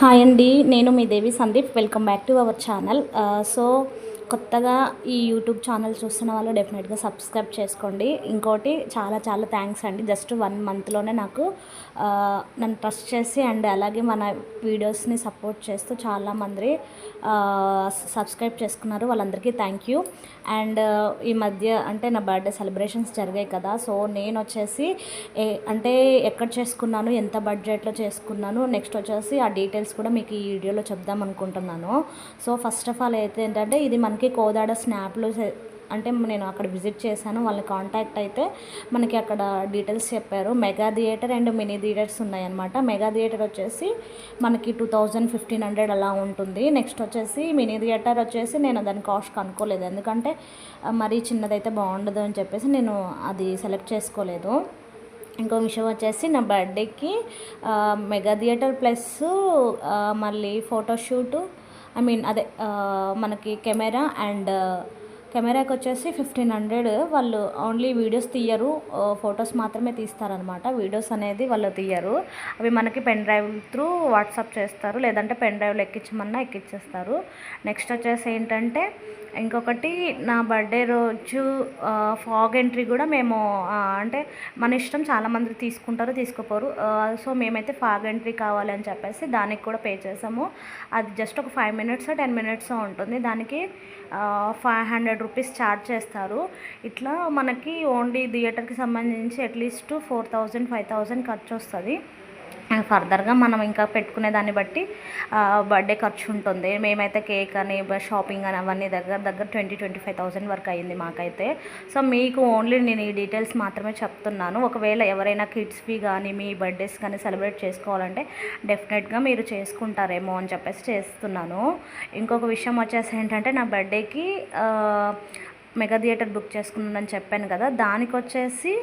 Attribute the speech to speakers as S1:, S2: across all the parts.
S1: Hi అండి నేను మీ Devi Sandeep. Welcome back to our channel so కొత్తగా ఈ యూట్యూబ్ ఛానల్ చూస్తున్న వాళ్ళు డెఫినెట్గా సబ్స్క్రైబ్ చేసుకోండి. ఇంకోటి చాలా చాలా థ్యాంక్స్ అండి. జస్ట్ వన్ మంత్లోనే నాకు నన్ను ట్రస్ట్ చేసి అండ్ అలాగే మన వీడియోస్ని సపోర్ట్ చేస్తూ చాలామంది సబ్స్క్రైబ్ చేసుకున్నారు. వాళ్ళందరికీ థ్యాంక్ యూ. అండ్ ఈ మధ్య అంటే నా బర్త్డే సెలబ్రేషన్స్ జరిగాయి కదా సో నేను వచ్చేసి ఏ- అంటే ఎక్కడ చేసుకున్నాను ఎంత బడ్జెట్లో చేసుకున్నాను నెక్స్ట్ వచ్చేసి ఆ డీటెయిల్స్ కూడా మీకు ఈ వీడియోలో చెప్దాం అనుకుంటున్నాను. సో ఫస్ట్ ఆఫ్ ఆల్ అయితే ఏంటంటే ఇది మనకి కోదాడ స్నాప్లో అంటే నేను అక్కడ విజిట్ చేశాను. వాళ్ళని కాంటాక్ట్ అయితే మనకి అక్కడ డీటెయిల్స్ చెప్పారు. Mega theatre and mini theatres ఉన్నాయన్నమాట. మెగా థియేటర్ వచ్చేసి మనకి టూ థౌజండ్ ఫిఫ్టీన్ హండ్రెడ్ అలా ఉంటుంది. నెక్స్ట్ వచ్చేసి మినీ థియేటర్ వచ్చేసి నేను దాని కాస్ట్ కనుక్కోలేదు. ఎందుకంటే మరీ చిన్నదైతే బాగుండదు అని చెప్పేసి నేను అది సెలెక్ట్ చేసుకోలేదు. ఇంకో విషయం వచ్చేసి నా బర్త్డేకి మెగా థియేటర్ ప్లస్ మళ్ళీ ఫోటోషూటు ఐ మీన్ అదే uh, మనకి కెమెరా అండ్ uh, కెమెరాకి వచ్చేసి ఫిఫ్టీన్ హండ్రెడ్. వాళ్ళు ఓన్లీ వీడియోస్ తీయరు. ఫొటోస్ మాత్రమే తీస్తారనమాట వీడియోస్ అనేది వాళ్ళు తీయరు. అవి మనకి పెన్ డ్రైవ్ త్రూ వాట్సాప్ చేస్తారు. లేదంటే పెన్ డ్రైవ్లో ఎక్కించమన్నా ఎక్కించేస్తారు నెక్స్ట్ వచ్చేసి ఏంటంటే ఇంకొకటి నా బర్త్డే రోజు ఫాగ్ ఎంట్రీ కూడా మేము అంటే మన ఇష్టం చాలామంది తీసుకుంటారు తీసుకోపోరు. సో మేమైతే ఫాగ్ ఎంట్రీ కావాలి అని చెప్పేసి దానికి కూడా పే చేసాము. అది జస్ట్ ఒక ఫైవ్ మినిట్స్ టెన్ మినిట్స్ ఉంటుంది. దానికి ఫైవ్ హండ్రెడ్ రూపీస్ ఛార్జ్ చేస్తారు. ఇట్లా మనకి ఓన్లీ థియేటర్కి సంబంధించి at least four thousand five thousand ఖర్చు వస్తుంది ఫర్దర్గా మనం ఇంకా పెట్టుకునే దాన్ని బట్టి బర్త్డే ఖర్చు ఉంటుంది. మేమైతే కేక్ అని షాపింగ్ అని అవన్నీ దగ్గర దగ్గర ట్వంటీ ట్వంటీ ఫైవ్ థౌసండ్ వరకు అయింది మాకైతే. సో మీకు ఓన్లీ నేను ఈ డీటెయిల్స్ మాత్రమే చెప్తున్నాను. ఒకవేళ ఎవరైనా కిడ్స్వి కానీ మీ బర్త్డేస్ కానీ సెలబ్రేట్ చేసుకోవాలంటే డెఫినెట్గా మీరు చేసుకుంటారేమో అని చెప్పేసి చేస్తున్నాను. ఇంకొక విషయం వచ్చేసి ఏంటంటే నా బర్త్డేకి మెగా థియేటర్ బుక్ చేసుకున్నానని చెప్పాను కదా. దానికి వచ్చేసి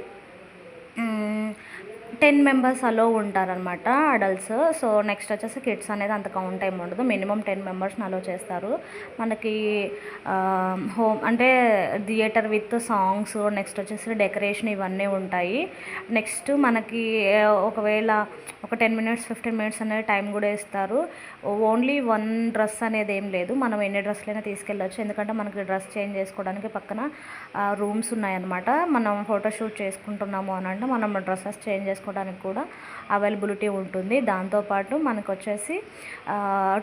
S1: టెన్ మెంబర్స్ అలో ఉంటారనమాట అడల్ట్స్. సో నెక్స్ట్ వచ్చేసి కిడ్స్ అనేది అంత కౌంట్ ఏమి ఉండదు. మినిమం టెన్ మెంబర్స్ని అలో చేస్తారు. మనకి హోమ్ అంటే థియేటర్ విత్ సాంగ్స్ నెక్స్ట్ వచ్చేసి డెకరేషన్ ఇవన్నీ ఉంటాయి. నెక్స్ట్ మనకి ఒకవేళ ఒక టెన్ మినిట్స్ ఫిఫ్టీన్ మినిట్స్ అనేది టైం కూడా ఇస్తారు. ఓన్లీ వన్ డ్రెస్ అనేది ఏం లేదు. మనం ఎన్ని డ్రెస్లైనా తీసుకెళ్ళొచ్చు. ఎందుకంటే మనకి డ్రెస్ చేంజ్ చేసుకోవడానికి పక్కన రూమ్స్ ఉన్నాయన్నమాట. మనం ఫోటోషూట్ చేసుకుంటున్నాము అని అంటే మనం డ్రెస్సెస్ చేంజ్ చేసుకుంటాం చేసుకోవడానికి కూడా అవైలబిలిటీ ఉంటుంది. దాంతోపాటు మనకు వచ్చేసి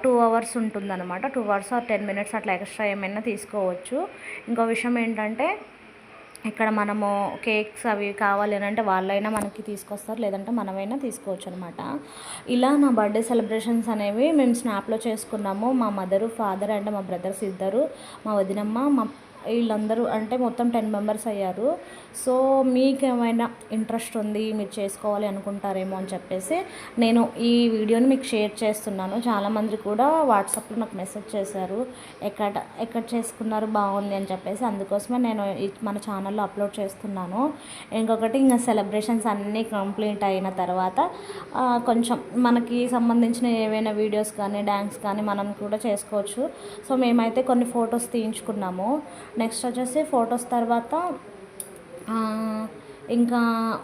S1: టూ అవర్స్ ఉంటుందన్నమాట. Two hours or ten minutes అట్లా ఎక్స్ట్రా ఏమైనా తీసుకోవచ్చు. ఇంకో విషయం ఏంటంటే ఇక్కడ మనము కేక్స్ అవి కావాలి అని అంటే వాళ్ళైనా మనకి తీసుకొస్తారు. లేదంటే మనమైనా తీసుకోవచ్చు అనమాట ఇలా నా బర్త్డే సెలబ్రేషన్స్ అనేవి మేము స్నాప్లో చేసుకున్నాము. మా మదరు ఫాదర్ అండ్ మా బ్రదర్స్ ఇద్దరు మా వదినమ్మ మా వీళ్ళందరూ అంటే మొత్తం టెన్ మెంబర్స్ అయ్యారు. సో మీకేమైనా ఇంట్రెస్ట్ ఉంది మీరు చేసుకోవాలి అనుకుంటారేమో అని చెప్పేసి నేను ఈ వీడియోని మీకు షేర్ చేస్తున్నాను. చాలామంది కూడా వాట్సాప్లో నాకు మెసేజ్ చేశారు ఎక్కడ ఎక్కడ చేసుకున్నారు బాగుంది అని చెప్పేసి. అందుకోసమే నేను మన ఛానల్లో అప్లోడ్ చేస్తున్నాను. ఇంకొకటి ఇంకా సెలబ్రేషన్స్ అన్నీ కంప్లీట్ అయిన తర్వాత కొంచెం మనకి సంబంధించిన ఏవైనా వీడియోస్ కానీ డ్యాన్స్ కానీ మనం కూడా చేసుకోవచ్చు. సో మేమైతే కొన్ని ఫొటోస్ తీయించుకున్నాము. నెక్స్ట్ వచ్చేసి ఫొటోస్ తర్వాత ఇంకా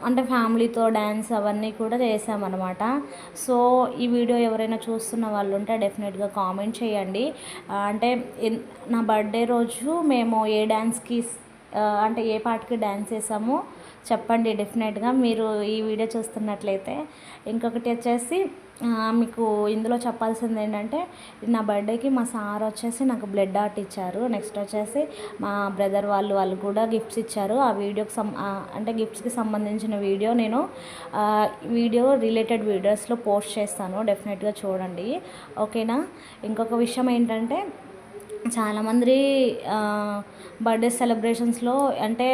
S1: అంటే ఫ్యామిలీతో డ్యాన్స్ అవన్నీ కూడా చేసామన్నమాట. సో ఈ వీడియో ఎవరైనా చూస్తున్న వాళ్ళు ఉంటే డెఫినెట్గా కామెంట్ చేయండి. అంటే నా బర్త్డే రోజు మేము ఏ డ్యాన్స్కి అంటే ఏ పాటకి డ్యాన్స్ చేసామో చెప్పండి డెఫినెట్గా. మీరు ఈ వీడియో చూస్తున్నట్లయితే ఇంకొకటి వచ్చేసి మీకు ఇందులో చెప్పాల్సింది ఏంటంటే నా బర్త్డేకి మా సార్ వచ్చేసి నాకు బ్లడ్ ఆర్ట్ ఇచ్చారు. నెక్స్ట్ వచ్చేసి మా బ్రదర్ వాళ్ళు వాళ్ళు కూడా గిఫ్ట్స్ ఇచ్చారు. ఆ వీడియోకి సం అంటే గిఫ్ట్స్కి సంబంధించిన వీడియో నేను వీడియో రిలేటెడ్ వీడియోస్లో పోస్ట్ చేస్తాను. డెఫినెట్గా చూడండి. ఓకేనా? ఇంకొక విషయం ఏంటంటే చాలామంది బర్త్డే సెలబ్రేషన్స్లో అంటే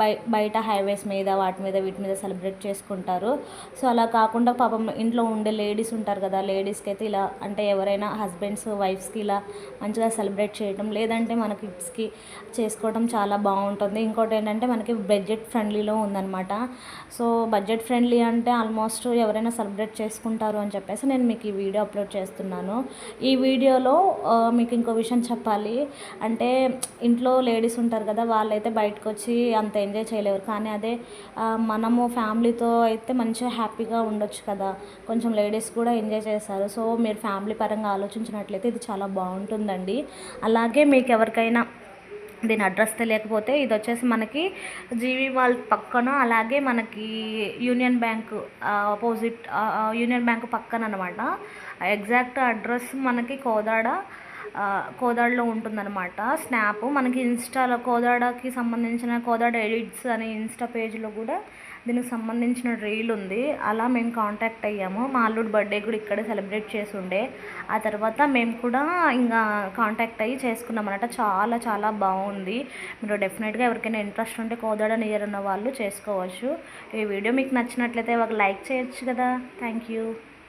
S1: బై బయట హైవేస్ మీద వాటి మీద వీటి మీద సెలబ్రేట్ చేసుకుంటారు. సో అలా కాకుండా పాపం ఇంట్లో ఉండే లేడీస్ ఉంటారు కదా లేడీస్కి అయితే ఇలా అంటే ఎవరైనా హస్బెండ్స్ వైఫ్స్కి ఇలా మంచిగా సెలబ్రేట్ చేయడం లేదంటే మన కిడ్స్కి చేసుకోవడం చాలా బాగుంటుంది. ఇంకోటి ఏంటంటే మనకి బడ్జెట్ ఫ్రెండ్లీలో ఉందన్నమాట. సో బడ్జెట్ ఫ్రెండ్లీ అంటే ఆల్మోస్ట్ ఎవరైనా సెలబ్రేట్ చేసుకుంటారు అని చెప్పేసి నేను మీకు ఈ వీడియో అప్లోడ్ చేస్తున్నాను. ఈ వీడియోలో మీకు ఇంకో విషయం చెప్పాలి? వెళ్ళాలి అంటే ఇంట్లో లేడీస్ ఉంటారు కదా వాళ్ళైతే బయటకు వచ్చి అంత ఎంజాయ్ చేయలేరు. కానీ అదే మనము ఫ్యామిలీతో అయితే మంచిగా హ్యాపీగా ఉండొచ్చు కదా. కొంచెం లేడీస్ కూడా ఎంజాయ్ చేస్తారు. సో మీరు ఫ్యామిలీ పరంగా ఆలోచించినట్లయితే ఇది చాలా బాగుంటుందండి. అలాగే మీకు ఎవరికైనా దీని అడ్రస్ తెలియకపోతే ఇది వచ్చేసి మనకి జీవి వాళ్ళ పక్కన అలాగే మనకి union bank opposite union bank పక్కన అనమాట ఎగ్జాక్ట్ అడ్రస్ మనకి కోదాడ కోదాడలో ఉంటుందన్నమాట. స్నాప్ మనకి ఇన్స్టాలో కోదాడకి సంబంధించిన కోదాడ ఎడిట్స్ అనే ఇన్స్టా పేజ్లో కూడా దీనికి సంబంధించిన రీల్ ఉంది. అలా మేము కాంటాక్ట్ అయ్యాము. మా అల్లుడు బర్త్డే కూడా ఇక్కడే సెలబ్రేట్ చేసి ఉండే. ఆ తర్వాత మేము కూడా ఇంకా కాంటాక్ట్ అయ్యి చేసుకున్నాం అనమాట చాలా చాలా బాగుంది. మీరు డెఫినెట్గా ఎవరికైనా ఇంట్రెస్ట్ ఉంటే కోదాడ నియర్ ఉన్న వాళ్ళు చేసుకోవచ్చు. ఈ వీడియో మీకు నచ్చినట్లయితే ఒక లైక్ చేయొచ్చు కదా. Thank you